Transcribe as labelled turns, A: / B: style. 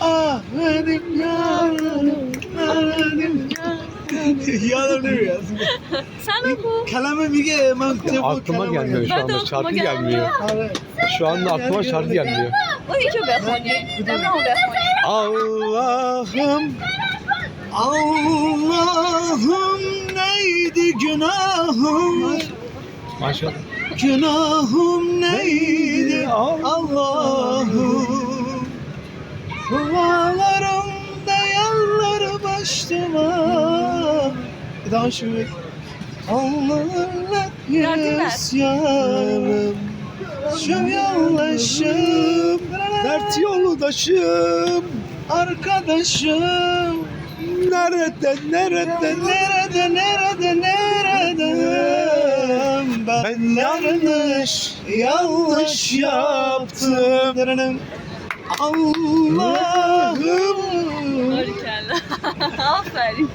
A: Ağladım yavrum, ağladım yavrum. Yavrum ne biliyorsun? Sen
B: Aklıma gelmiyor şu
C: Ben de
B: anda.
C: aklıma
B: Şarkı
C: gelmiyor.
B: Şu anda aklıma şarkı gelmiyor.
A: Allah'ım Allah'ım neydi günahım
B: Maşallah.
A: Günahım neydi? Allah'ım. Dualarımda yalları başıma. Daha şu Allah'la yüz yarım. Şu yoldaşım
B: Dert yoldaşım.
A: Arkadaşım.
B: Nerede nerede
A: Nerede nerede nerede Ben,
B: Ben yanlış
A: yanlış yaptım Allah'ım.
C: Aferin.